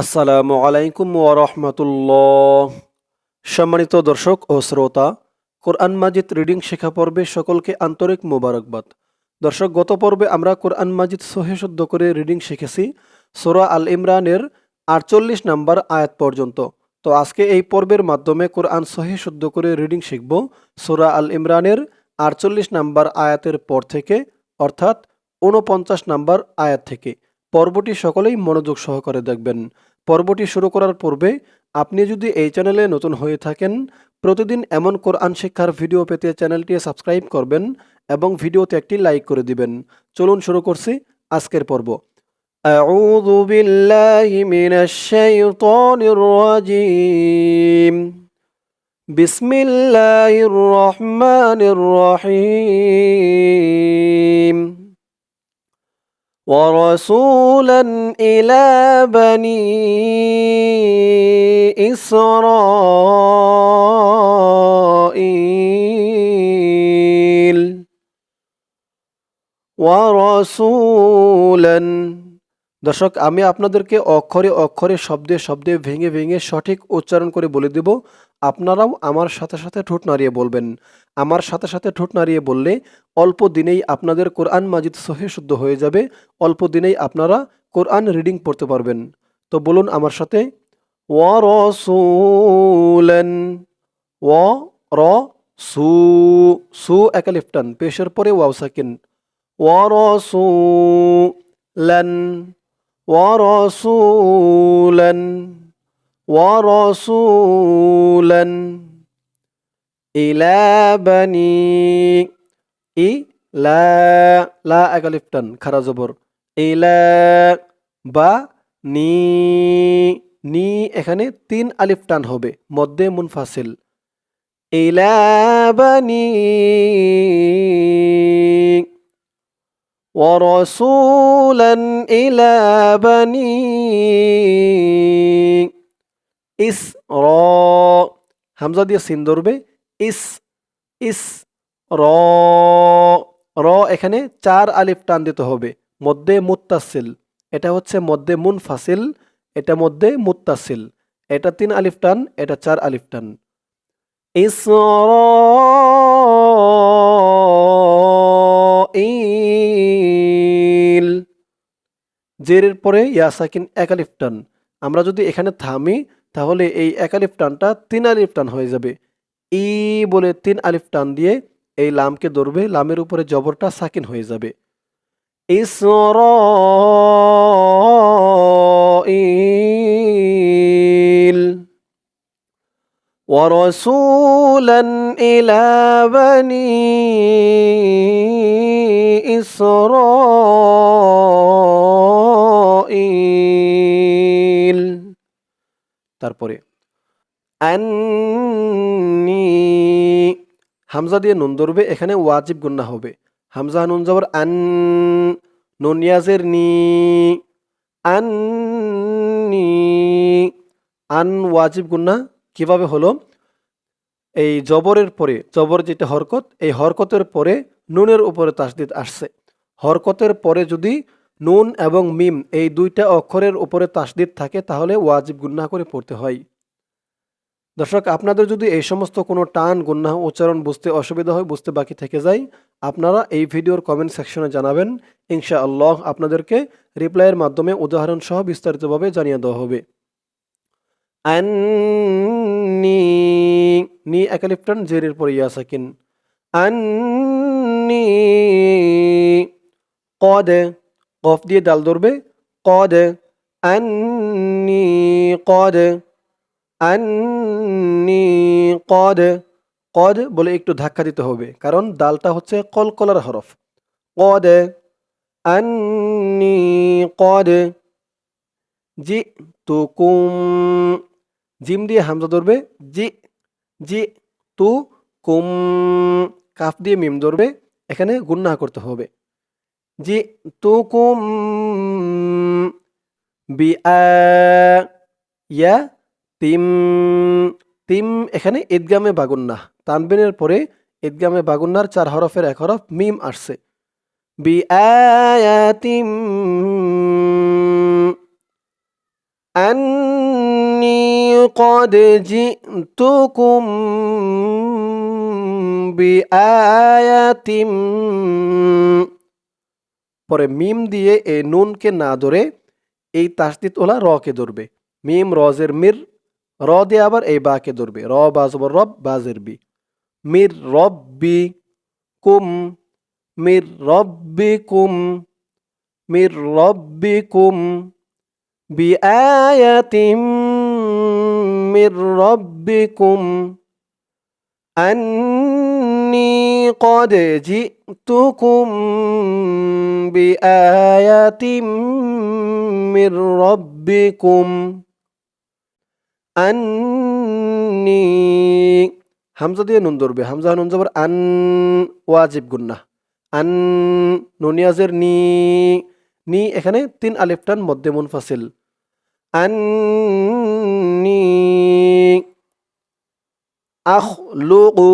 আসসালামু আলাইকুম ওরহমতুল্লাহ সম্মানিত দর্শক ও শ্রোতা, কোরআন মাজিদ রিডিং শেখা পর্বে সকলকে আন্তরিক মোবারকবাদ। দর্শক, গত পর্বে আমরা কোরআন মাজিদ সহে শুদ্ধ করে রিডিং শিখেছি, সোরা আল ইমরানের আটচল্লিশ নাম্বার আয়াত পর্যন্ত। তো আজকে এই পর্বের মাধ্যমে কোরআন সহি শুদ্ধ করে রিডিং শিখব, সোরা আল ইমরানের আটচল্লিশ নাম্বার আয়াতের পর থেকে, অর্থাৎ ঊনপঞ্চাশ নাম্বার আয়াত থেকে। পর্বটি সকলেই মনোযোগ সহকারে দেখবেন। পর্বটি শুরু করার পূর্বে আপনি যদি এই চ্যানেলে নতুন হয়ে থাকেন প্রতিদিন এমন কোরআন শিক্ষার ভিডিও পেতে চ্যানেলটি সাবস্ক্রাইব করবেন এবং ভিডিওতে একটি লাইক করে দিবেন চলুন শুরু করছি আজকের পর্ব أعوذ بالله من الشيطان الرجيم بسم الله الرحمن الرحيم ورسولا إلى بني إسرائيل ورسولا দর্শক আমি আপনাদেরকে অক্ষরে অক্ষরে শব্দে শব্দে ভেঙে ভেঙে সঠিক উচ্চারণ করে বলে দেব আপনারাও আমার সাথে সাথে ঠোঁট নাড়িয়ে বলবেন আমার সাথে সাথে ঠোঁট নাড়িয়ে বললে, অল্প দিনেই আপনাদের কোরআন মাজিদ সহে শুদ্ধ হয়ে যাবে, অল্প দিনেই আপনারা কোরআন রিডিং পড়তে পারবেন। তো বলুন আমার সাথে ওয়া রসুলেন ও র সু সু একালিফটান পেশের পরে ওয়াও সাকিন। ওয়া রসুলেন ওয়া রসুলেন ওয়া রসুলেন إلى بني ই লা লা একালিফটান খারা জবর ইলা বা নি নি এখানে তিন আলিফ টান হবে মধ্যে মুনফাসিল ইলা বানি ورسولا إلى بني إسراء হামজা দিয়ে সিন ধরবে ইস ইস, র র এখানে চার আলিফ টান দিতে হবে। মধ্যে মুত্তাসিল, এটা হচ্ছে মধ্যে মুনফাসিল, এটা মধ্যে মুত্তাসিল। এটা তিন আলিফ টান, এটা চার আলিফ টান। ইসরাইল জেরের পরে ইয়াসাকিন একালিফ টান। আমরা যদি এখানে থামি, তাহলে এই একালিফ টানটা তিন আলিফ টান হয়ে যাবে। ই বলে তিন আলিফ টান দিয়ে এই লামকে ধরবে লামের উপরে জবরটা সাকিন হয়ে যাবে ইসরাইল ورسولا إلى بني إسرائيل তারপরে আন্নি। হামজা দিয়ে নুন ধরবে, এখানে ওয়াজিব গুন্না হবে। হামজা নুন জবর আন, নুন ইয়াজের নি। আন্নি। আন ওয়াজিব গুন্না কীভাবে হলো? এই জবরের পরে, জবর যেটা হরকত, এই হরকতের পরে নুনের উপরে তাসদিদ আসছে। হরকতের পরে যদি নুন এবং মিম এই দুইটা অক্ষরের উপরে তাসদিদ থাকে, তাহলে ওয়াজিব গুন্না করে পড়তে হয়। দর্শক, আপনাদের যদি এই সমস্ত কোনো টান গুন্না উচ্চারণ বুঝতে অসুবিধা হয়, বুঝতে বাকি থেকে যায়, আপনারা এই ভিডিওর কমেন্ট সেকশনে জানাবেন। ইনশা আল্লাহ আপনাদেরকে রিপ্লাইয়ের মাধ্যমে উদাহরণ সহ বিস্তারিতভাবে জানিয়ে দেওয়া হবে। আন্নি, নি একালিফটান জেরের পরে ইয়া সাকিন আন্নি, কদ, কফ দিয়ে ডাল ধরবে। কদ, আন্নি, কদ আন্নি কদ কদ বলে একটু ধাক্কা দিতে হবে, কারণ ডালটা হচ্ছে কলকলার হরফ। কদ, আন্নি কদ জি তুকুম জিম দিয়ে হামজা ধরবে, জি জি তু কুম কাফ দিয়ে মিম ধরবে, এখানে গুন্না করতে হবে। জি তু কুম বি ইয়া তিম তিম এখানে ঈদগামে বাগুন্না তানবিনের পরে ঈদগামে বাগুন্নার চার হরফের এক হরফ মিম আসছে বি আয়াতিম أني قد جئتكم بآية পরে মিম দিয়ে এই নুনকে না ধরে এই তাসদিদ ওলা রকে ধরবে মিম রজের মির র দিয়ে আবার এই বাকে ধরবে র বাজবর রব বাজের বি মির রব্বি কুম মির রব্বি কুম মির রব্বি কুম بآية من ربكم أني قد جئتكم بآية من ربكم আননি। হামজা দিয়ে নুন ধরবে। হামজা নুন যাবার আন ওয়াজিব গুন্না। আন নুনিয়াজের নি। নি এখানে তিন আলিফটান মধ্যে মুনফাসিল। আননি। আখ লু উ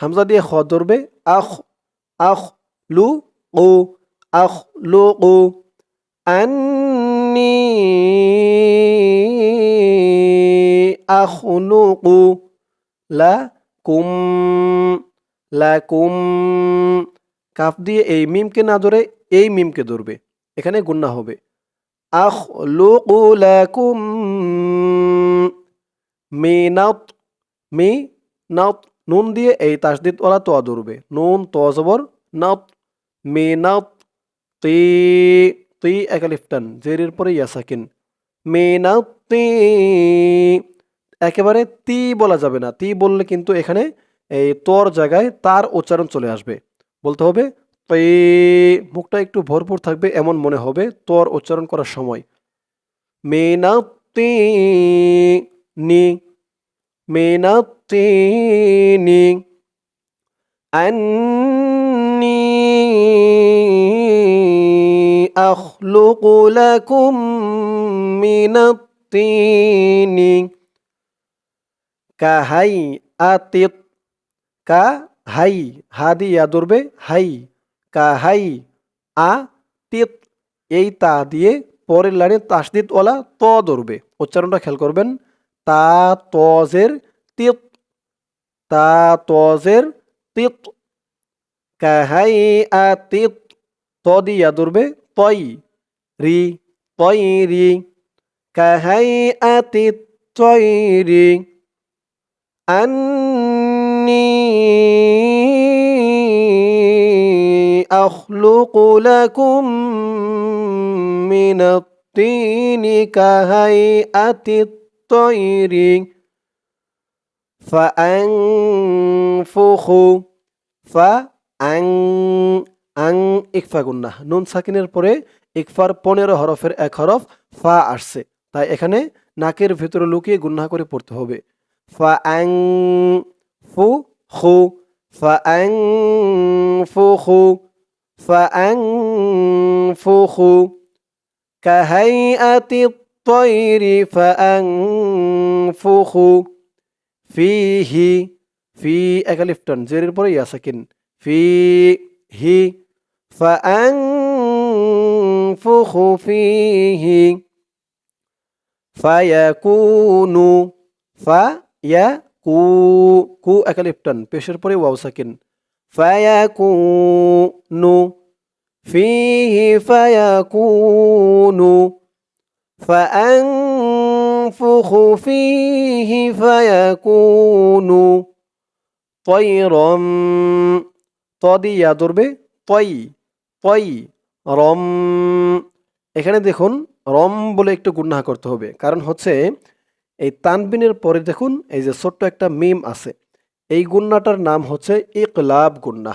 হামজা দিয়ে খ ধরবে। আখ আখ লু উ আখ লু উ আন লা কুম লা কুম কাফ দিয়ে এই মিমকে না ধরে এই মিমকে ধরবে এখানে গুন্না হবে আখ লুকু লাকুম মিনাত মি নাত নুন দিয়ে এই তাসদিদ ওলা তোয়া ধরবে নুন তো জবর নাত মিনাত তি তি এক আলিফ জেরের পরে ইয়াসাকিন। মেনা তি একেবারে তি বলা যাবে না। তি বললে কিন্তু এখানে এই তোর জায়গায় তার উচ্চারণ চলে আসবে। বলতে হবে তে মুখটা একটু ভরপুর থাকবে, এমন মনে হবে তোর উচ্চারণ করার সময়। মেনা তি নি। মেনা তি নি। أخلق لكم من الطين كهيئة কাহাই হা দিয়ে ইয়া ধরবে হাই কাহাই আ তিত এই তা দিয়ে পরের লাইনে তাসদিদ ওলা ত ধরবে উচ্চারণটা খেয়াল করবেন তা তজের তিত তা তজের তিত কাহাই আ তিত ত দিয়ে ইয়া ধরবে তই রি তই রি কাহাই আ তিত তই রি أني أخلق لكم من الطين كهيئة الطير فأنفخ فأن আং ইকফা গুন্না। নুন সাকিনের পরে ইকফার পনেরো হরফের এক হরফ ফা আসছে। তাই এখানে নাকের ভেতরে লুকিয়ে গুন্না করে পড়তে হবে। ফা আং ফু হু, ফা আং ফু হু, ফা আং ফু হু। কাহাই আতি তৈরি ফা আং ফু হু। ফি হি ফি একালিফটন জেরের পরে ইয়াসাকিন। ফি হি فأنفخ فيه فيكون فيكو كو أكاليبتن بشر بري واو ساكن فيكون فيه فيكون فأنفخ فيه فيكون طيرا طادي يا ضربي طي তই রম, এখানে দেখুন, রম বলে একটু গুন্না করতে হবে। কারণ হচ্ছে, এই তানবিনের পরে দেখুন, এই যে ছোট্ট একটা মিম আছে, এই গুন্নাটার নাম হচ্ছে ইকলাব গুন্না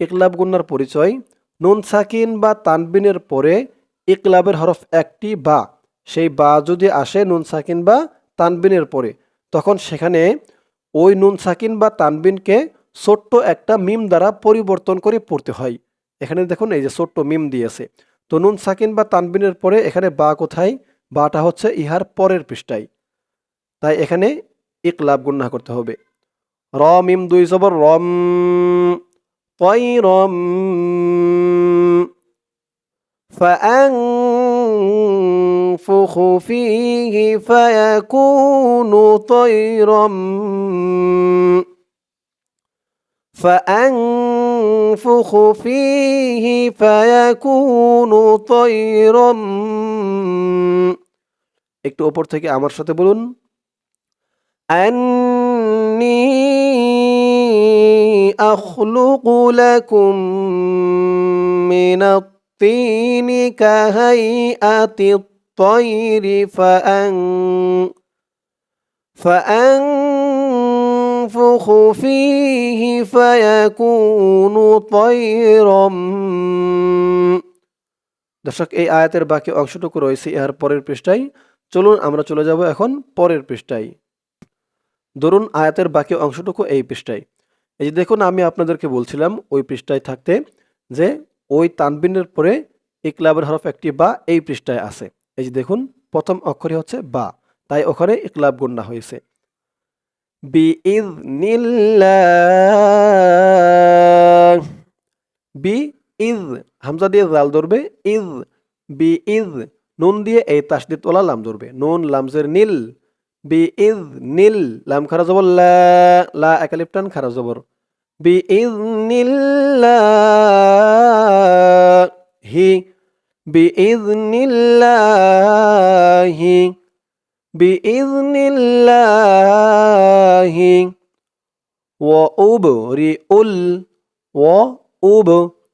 ইকলাব গুন্নার পরিচয়, নুন সাকিন বা তানবিনের পরে ইকলাবের হরফ একটি বা, সেই বা যদি আসে নুন সাকিন বা তানবিনের পরে, তখন সেখানে ওই নুন সাকিন বা তানবিনকে ছোট্ট একটা মিম দ্বারা পরিবর্তন করে পড়তে হয়। এখানে দেখুন এই যে ছোট্ট মিম দিয়েছে তো নুন সাকিন বা তানবিনের পরে এখানে বা কোথায় বাটা হচ্ছে ইহার পরের পৃষ্ঠায় তাই এখানে ইকলাব গুন্না করতে হবে র মিম দুই জবর রম তই রম فأنفخ فيه فيكون طيرا فأنفخ فيه فيكون طيرا একটু ওপর থেকে আমার সাথে বলুন أني أخلق لكم من الطين كهيئة الطير فأن فأنفخ فيه فيكون طيرا দর্শক এই আয়াতের বাকি অংশটুকু রয়েছে এর পরের পৃষ্ঠায় চলুন আমরা চলে যাব এখন পরের পৃষ্ঠায় ধরুন আয়াতের বাকি অংশটুকু এই পৃষ্ঠায় এই যে দেখুন আমি আপনাদেরকে বলছিলাম ওই পৃষ্ঠায় থাকতে যে ওই তানবিনের পরে ইকলাবের হরফ একটি বা এই পৃষ্ঠায় আছে এই যে দেখুন প্রথম অক্ষরই হচ্ছে বা তাই ওখানে ইকলাব গণ্যা হয়েছে বি ইজ বি ইজ হামজা দিয়ে জাল ধরবে ইজ বি ইজ নুন দিয়ে এই তাসদিদ ওলা লাম ধরবে। নুন, লামজের নীল বি ইজ নীল লাম খারা জবর, লা লা একালিপটান খারা জবর। বি ইজ হি বি ইজ হি রি উল ও উব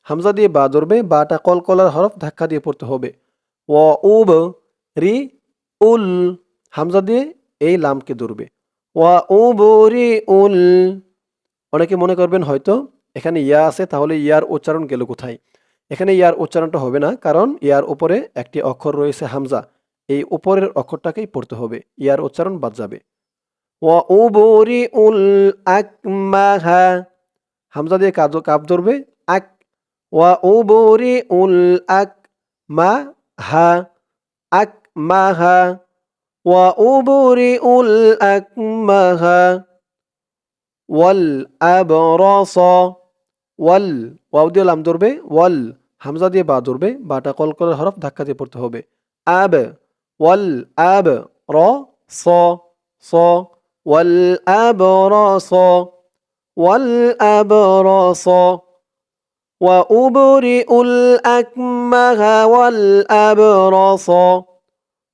হামজা দিয়ে বা ধরবে, বাটা কলকলার হরফ ধাক্কা দিয়ে পড়তে হবে ও উব রি উল হামজা দিয়ে এই লামকে ধরবে ওয়া উব রি উল অনেকে মনে করবেন হয়তো এখানে ইয়া আছে, তাহলে ইয়ার উচ্চারণ গেল কোথায়? এখানে ইয়ার উচ্চারণটা হবে না, কারণ ইয়ার উপরে একটি অক্ষর রয়েছে হামজা এই উপরের অক্ষরটাকেই পড়তে হবে। ইয়ার উচ্চারণ বাদ যাবে। উল হামজা দিয়ে কাজ, কাপ ধরবে। আক, ওয়া উবরি উল আক মা হা আক মা হা ওয়া উবরি উল আক মাহা ওয়াল আবরস। ওয়াল, ওয়াও দিয়ে লাম ধরবে। ওয়াল, হামজা দিয়ে বা ধরবে। বাটা কল কলকলের হরফ ধাক্কা দিয়ে পড়তে হবে। আব والأبرص ص والأبرص والأبرص وأبرئ الأكمه والأبرص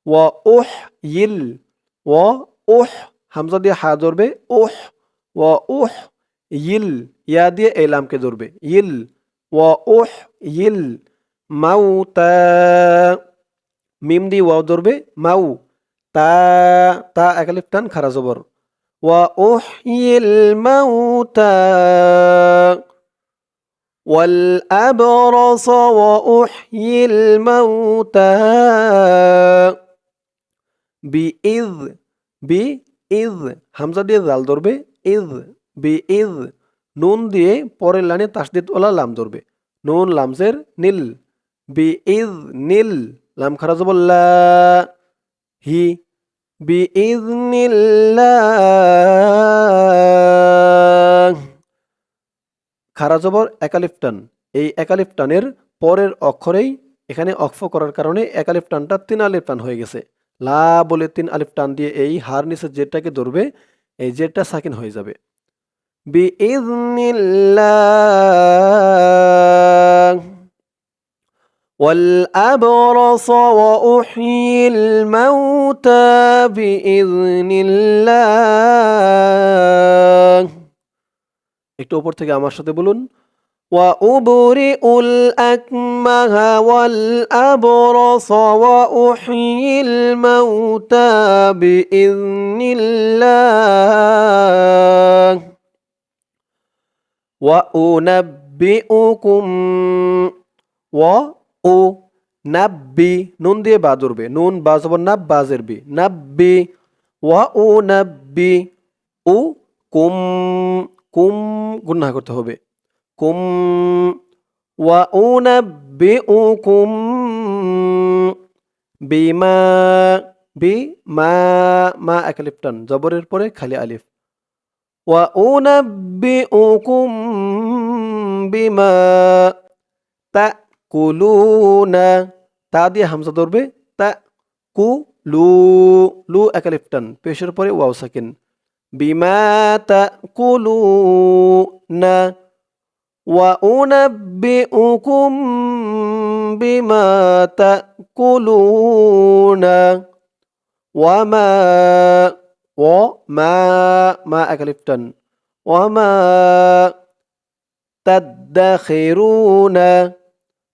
وأحيي وأح همزة دي حا ضربة أح وأح يل يا دي إعلام كدور بي يل وأح يل موتى মিম দিয়ে ওয়াও ধরবে মাউ তা তা একালিফ টান খারা জবর ওয়া উহ ইল মাউতা والأبرص وأحيي الموتى بإذ بإذ হামজা দিয়ে জাল ধরবে ইজ বি ইজ নুন দিয়ে পরের লাইনে তাসদিদ ওলা লাম ধরবে নুন লামজের নীল বি ইজ নীল লাম খারা জবল্লা হি বি খারা জবর একালিফ টান এই একালিফ টানের পরের অক্ষরেই এখানে অক্ষ করার কারণে একালিফ টানটা তিন আলিফ টান হয়ে গেছে। লা বলে তিন আলিফ টান দিয়ে এই হার নিচে জেটটাকে ধরবে, এই জেটটা সাকিন হয়ে যাবে। বিইذনিল্লাহ والأبرص وأحيي الموتى بإذن الله একটু উপর থেকে আমার সাথে বলুন وأبرئ الأكمه والأبرص وأحيي الموتى بإذن الله وأنبئكم ও, নাব্বি, নুন দিয়ে বা নুন বাজব নাব বাজের বি ওয়া, ও, নাব্বি ও কুম কুম গুন্না করতে হবে। কুম, ওয়া, ও, নাব্বি ও কুম, বিমা বি মা মা একালিফ জবরের পরে খালি আলিফ। ওয়া, ও, নাব্বি ও কুম, বিমা, তা কুলুনা তা দিয়ে হামজা ধরবে তা কু লু লু একালিফটান পেশের পরে ওয়াও সাকিন বিমা তা কুলু না وأنبئكم بما تأكلون وما وما ما أكلفتن وما تدخرون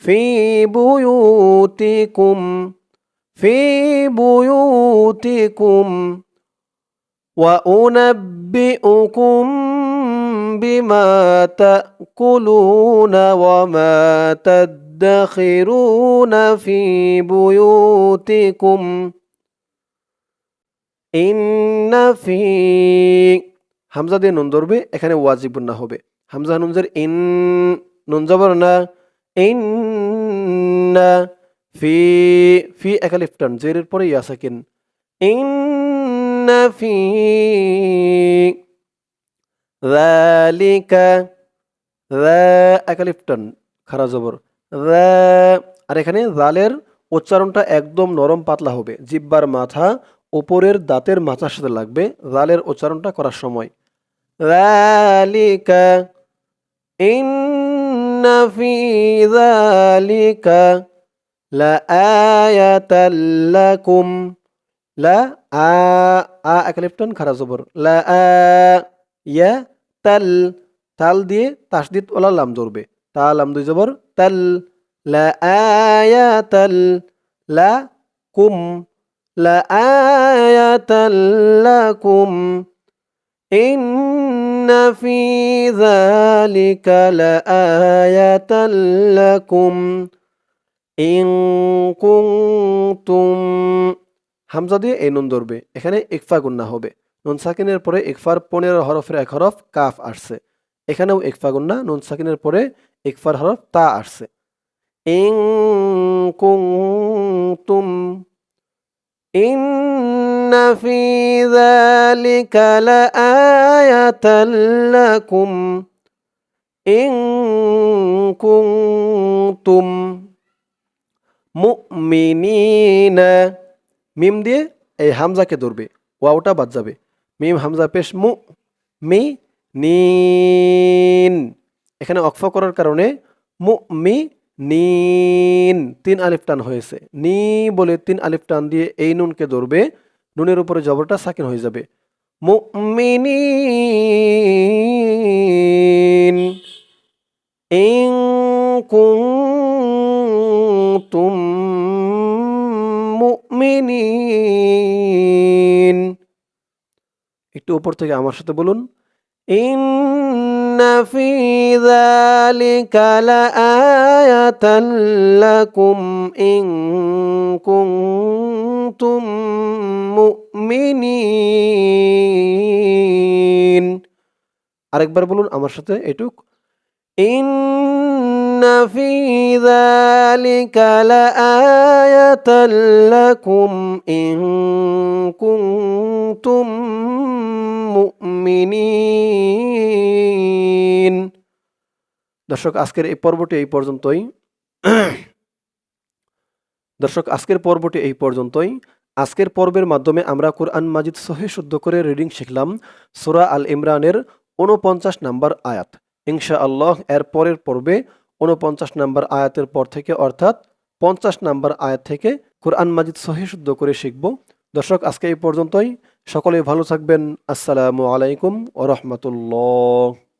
في بيوتكم في بيوتكم وأنبئكم بما تأكلون وما تدخرون في بيوتكم إن في হামজা দিয়ে নুন ধরবে এখানে ওয়াজিব না হবে হামজা নুনজের ইন নুন জবর না ইন্না ফি ফি একালিফ টান জেরের পরে ইয়া সাকিন ইন্না ফি যালিকা, যা একালিফ টান, খারা জবর। আর এখানে জালের উচ্চারণটা একদম নরম পাতলা হবে। জিব্বার মাথা ওপরের দাঁতের মাথার সাথে লাগবে জালের উচ্চারণটা করার সময়। রালিকা ইন إن في ذلك لآية لكم. لا آ آ أكلفتون خرا زبور لا آ يا تل. تل دي تشديد ولا لام زربي تل لام دي زبور تل. لا آية تل لا كم لا آية لكم. إن في ذلك لآية لكم إن كنتم হামজা দিয়ে এই নুন ধরবে এখানে ইকফা গুন্না হবে নুন সাকিনের পরে ইকফার পনেরো হরফের এক হরফ কাফ আসছে এখানেও ইকফা গুন্না নুন সাকিনের পরে ইকফার হরফ তা আসছে ইং কুম إن في ذلك لآية لكم إن كنتم مؤمنين মিম দিয়ে এই হামজাকে ধরবে ওয়াওটা বাদ যাবে মিম হামজা পেশ মু মি নিন এখানে অক্ফ করার কারণে মু মি নিন তিন আলিফ টান হয়েছে নি বলে তিন আলিফ টান দিয়ে এই নুনকে ধরবে নুনের উপরে জবরটা সাকিন হয়ে যাবে মুমিনিন। ইং কুনতুম মুমিনিন। একটু উপর থেকে আমার সাথে বলুন। ইন্না ফি যালিকা লাআয়াতান লাকুম ইন কুনতুম মুমিনিন আরেকবার বলুন আমার সাথে এটুক إن في ذلك لآية لكم إن كنتم মুমিনিন দর্শক, আজকের এই পর্বটি এই পর্যন্তই। দর্শক, আজকের পর্বটি এই পর্যন্তই। আজকের পর্বের মাধ্যমে আমরা কোরআন মাজিদ সহে শুদ্ধ করে রিডিং শিখলাম, সুরা আল ইমরানের উনপঞ্চাশ নাম্বার আয়াত। ইনশা আল্লাহ এর পরের পর্বে উনপঞ্চাশ নাম্বার আয়াতের পর থেকে, অর্থাৎ পঞ্চাশ নাম্বার আয়াত থেকে কোরআন মাজিদ সহি শুদ্ধ করে শিখব। দর্শক, আজকে এই পর্যন্তই। সকলে ভালো থাকবেন। আসসালামু আলাইকুম ও রহমতুল্লাহ।